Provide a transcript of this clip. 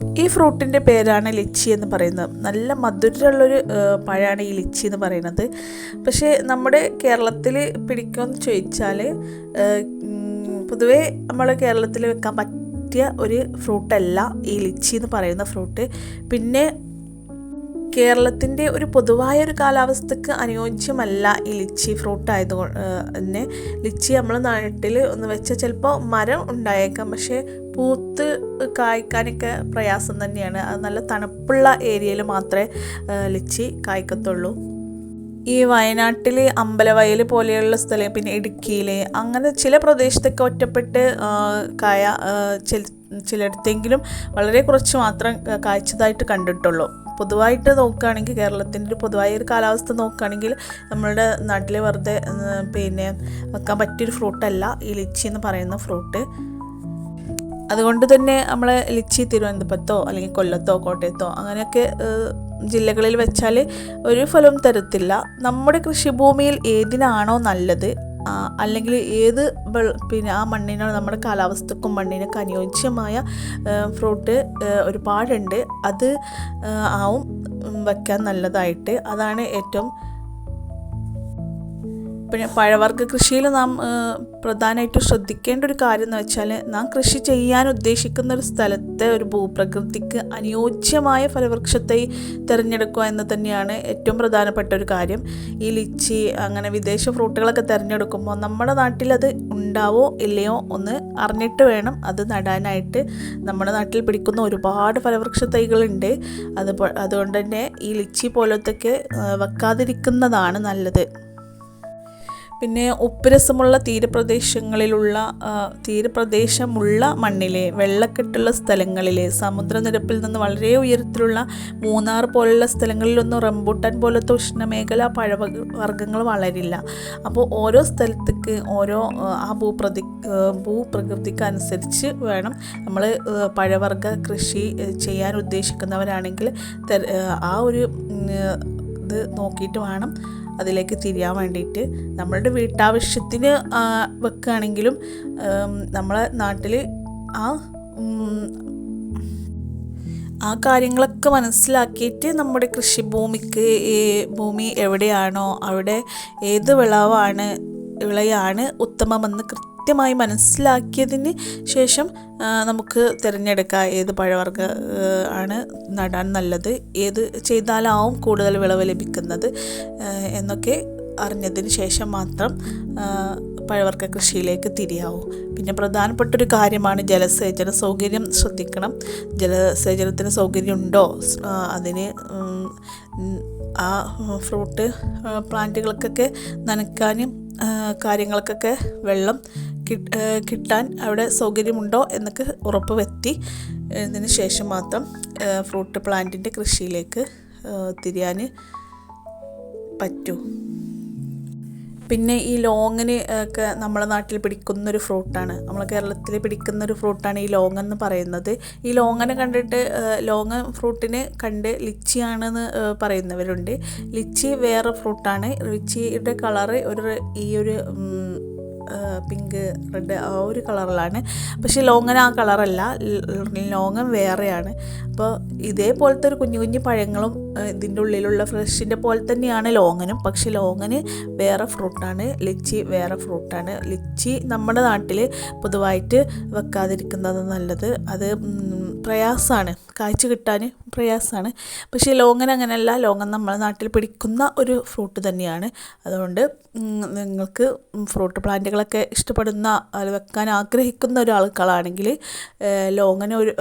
ഈ ഫ്രൂട്ടിന്റെ പേരാണ് ലിച്ചി എന്ന് പറയുന്നത്. നല്ല മധുരമുള്ളൊരു പഴമാണ് ഈ ലിച്ചി എന്ന് പറയുന്നത്. പക്ഷേ നമ്മുടെ കേരളത്തിൽ പിടിക്കുമെന്ന് ചോദിച്ചാൽ പൊതുവേ നമ്മൾ കേരളത്തിൽ വെക്കാൻ പറ്റിയ ഒരു ഫ്രൂട്ടല്ല ഈ ലിച്ചി എന്ന് പറയുന്ന ഫ്രൂട്ട്. പിന്നെ കേരളത്തിന്റെ ഒരു പൊതുവായ ഒരു കാലാവസ്ഥക്ക് അനുയോജ്യമല്ല ഈ ലിച്ചി ഫ്രൂട്ട് ആയതുകൊണ്ട് തന്നെ ലിച്ചി നമ്മളെ നാട്ടിൽ ഒന്ന് വെച്ചാൽ ചിലപ്പോൾ മരം ഉണ്ടായേക്കാം. പക്ഷേ പൂത്ത് കായ്ക്കാനൊക്കെ പ്രയാസം തന്നെയാണ്. അത് നല്ല തണുപ്പുള്ള ഏരിയയിൽ മാത്രമേ ലിച്ചി കായ്ക്കത്തുള്ളൂ. ഈ വയനാട്ടിൽ അമ്പലവയൽ പോലെയുള്ള സ്ഥലം പിന്നെ ഇടുക്കിയിൽ അങ്ങനെ ചില പ്രദേശത്തൊക്കെ ഒറ്റപ്പെട്ട് കായ ചിലയിടത്തെങ്കിലും വളരെ കുറച്ച് മാത്രം കായ്ച്ചതായിട്ട് കണ്ടിട്ടുള്ളൂ. പൊതുവായിട്ട് നോക്കുകയാണെങ്കിൽ കേരളത്തിന്റെ ഒരു പൊതുവായ ഒരു കാലാവസ്ഥ നോക്കുകയാണെങ്കിൽ നമ്മളുടെ നാട്ടിൽ വെറുതെ പിന്നെ വെക്കാൻ പറ്റിയൊരു ഫ്രൂട്ടല്ല ഈ ലിച്ചി എന്ന് പറയുന്ന ഫ്രൂട്ട്. അതുകൊണ്ട് തന്നെ നമ്മൾ ലിച്ചി തിരുവനന്തപുരത്തോ അല്ലെങ്കിൽ കൊല്ലത്തോ കോട്ടയത്തോ അങ്ങനെയൊക്കെ ജില്ലകളിൽ വെച്ചാൽ ഒരു ഫലവും തരത്തില്ല. നമ്മുടെ കൃഷിഭൂമിയിൽ ഏതിനാണോ നല്ലത് അല്ലെങ്കിൽ ഏത് പിന്നെ ആ മണ്ണിനോ നമ്മുടെ കാലാവസ്ഥക്കും മണ്ണിനൊക്കെ അനുയോജ്യമായ ഫ്രൂട്ട് ഒരുപാടുണ്ട്. അത് ആവും വയ്ക്കാൻ നല്ലതായിട്ട്. അതാണ് ഏറ്റവും പിന്നെ പഴവർഗ കൃഷിയിൽ നാം പ്രധാനമായിട്ടും ശ്രദ്ധിക്കേണ്ട ഒരു കാര്യം എന്ന് വെച്ചാൽ നാം കൃഷി ചെയ്യാൻ ഉദ്ദേശിക്കുന്ന ഒരു സ്ഥലത്തെ ഒരു ഭൂപ്രകൃതിക്ക് അനുയോജ്യമായ ഫലവൃക്ഷത്തെ തിരഞ്ഞെടുക്കുക എന്ന് തന്നെയാണ് ഏറ്റവും പ്രധാനപ്പെട്ട ഒരു കാര്യം. ഈ ലിച്ചി അങ്ങനെ വിദേശ ഫ്രൂട്ടുകളൊക്കെ തിരഞ്ഞെടുക്കുമ്പോൾ നമ്മുടെ നാട്ടിൽ അത് ഉണ്ടാവോ ഇല്ലയോ ഒന്ന് അറിഞ്ഞിട്ട് വേണം അത് നടാനായിട്ട്. നമ്മുടെ നാട്ടിൽ പിടിക്കുന്ന ഒരുപാട് ഫലവൃക്ഷ തൈകളുണ്ട്. അത് അതുകൊണ്ട് തന്നെ ഈ ലിച്ചി പോലത്തൊക്കെ വെക്കാതിരിക്കുന്നതാണ് നല്ലത്. പിന്നെ ഉപ്പുരസമുള്ള തീരപ്രദേശങ്ങളിലുള്ള തീരപ്രദേശമുള്ള മണ്ണിലെ വെള്ളക്കെട്ടുള്ള സ്ഥലങ്ങളിലെ സമുദ്രനിരപ്പിൽ നിന്ന് വളരെ ഉയരത്തിലുള്ള മൂന്നാർ പോലുള്ള സ്ഥലങ്ങളിലൊന്നും റംബൂട്ടാൻ പോലത്തെ ഉഷ്ണമേഖല പഴവർഗങ്ങൾ വളരില്ല. അപ്പോൾ ഓരോ സ്ഥലത്തേക്ക് ഓരോ ആ ഭൂപ്രതി ഭൂപ്രകൃതിക്ക് അനുസരിച്ച് വേണം നമ്മൾ പഴവർഗ കൃഷി ചെയ്യാൻ ഉദ്ദേശിക്കുന്നവരാണെങ്കിൽ ആ ഒരു ഇത് നോക്കിയിട്ട് വേണം അതിലേക്ക് തിരിയാൻ വേണ്ടിയിട്ട് നമ്മളുടെ വീട്ടാവശ്യത്തിന് വെക്കുകയാണെങ്കിലും നമ്മളെ നാട്ടിൽ ആ ആ കാര്യങ്ങളൊക്കെ മനസ്സിലാക്കിയിട്ട് നമ്മുടെ കൃഷിഭൂമിക്ക് ഭൂമി എവിടെയാണോ അവിടെ ഏത് വിളവാണ് വിളയാണ് ഉത്തമമെന്ന് കൃത്യമായി മനസ്സിലാക്കിയതിന് ശേഷം നമുക്ക് തിരഞ്ഞെടുക്കാം ഏത് പഴവർഗ ആണ് നടാൻ നല്ലത് ഏത് ചെയ്താലാവും കൂടുതൽ വിളവ് ലഭിക്കുന്നത് എന്നൊക്കെ അറിഞ്ഞതിന് ശേഷം മാത്രം പഴവർഗ കൃഷിയിലേക്ക് തിരിയാവൂ. പിന്നെ പ്രധാനപ്പെട്ട ഒരു കാര്യമാണ് ജലസേചന സൗകര്യം ശ്രദ്ധിക്കണം. ജലസേചനത്തിന് സൗകര്യം ഉണ്ടോ അതിന് ആ ഫ്രൂട്ട് പ്ലാന്റുകൾക്കൊക്കെ നനയ്ക്കാനും കാര്യങ്ങൾക്കൊക്കെ വെള്ളം കിട്ടാൻ അവിടെ സൗകര്യമുണ്ടോ എന്നൊക്കെ ഉറപ്പ് വരുത്തി ഇതിന് ശേഷം മാത്രം ഫ്രൂട്ട് പ്ലാന്റിന്റെ കൃഷിയിലേക്ക് തിരിയാൻ പറ്റൂ. പിന്നെ ഈ ലോങ്ങിന് ഒക്കെ നമ്മളെ നാട്ടിൽ പിടിക്കുന്നൊരു ഫ്രൂട്ടാണ്. നമ്മൾ കേരളത്തിൽ പിടിക്കുന്ന ഒരു ഫ്രൂട്ടാണ് ഈ ലോങ് എന്ന് പറയുന്നത്. ഈ ലോങ്ങനെ കണ്ടിട്ട് ലോങ് ഫ്രൂട്ടിനെ കണ്ട് ലിച്ചിയാണെന്ന് പറയുന്നവരുണ്ട്. ലിച്ചി വേറെ ഫ്രൂട്ടാണ്. ലിച്ചിയുടെ കളറ് ഒരു ഈ ഒരു പിങ്ക് റെഡ് ആ ഒരു കളറിലാണ്. പക്ഷേ ലോങ്ങൻ ആ കളറല്ല. ലോങ്ങൻ വേറെയാണ്. അപ്പോൾ ഇതേപോലത്തെ ഒരു കുഞ്ഞു കുഞ്ഞു പഴങ്ങളും ഇതിന്റെ ഉള്ളിലുള്ള ഫ്രഷിന്റെ പോലെ തന്നെയാണ് ലോങ്ങനും. പക്ഷേ ലോങ്ങന് വേറെ ഫ്രൂട്ടാണ്. ലിച്ചി വേറെ ഫ്രൂട്ടാണ്. ലിച്ചി നമ്മുടെ നാട്ടിൽ പൊതുവായിട്ട് വെക്കാതിരിക്കുന്നത് നല്ലത്. അത് പ്രയാസമാണ് കാഴ്ച കിട്ടാൻ പ്രയാസമാണ്. പക്ഷേ ലോങ്ങൻ അങ്ങനെയല്ല. ലോങ്ങൻ നമ്മുടെ നാട്ടിൽ പിടിക്കുന്ന ഒരു ഫ്രൂട്ട് തന്നെയാണ്. അതുകൊണ്ട് നിങ്ങൾക്ക് ഫ്രൂട്ട് പ്ലാന്റുകളൊക്കെ ഇഷ്ടപ്പെടുന്ന വെക്കാൻ ആഗ്രഹിക്കുന്ന ഒരാൾക്കാണെങ്കിൽ ലോങ്ങന് ഒരു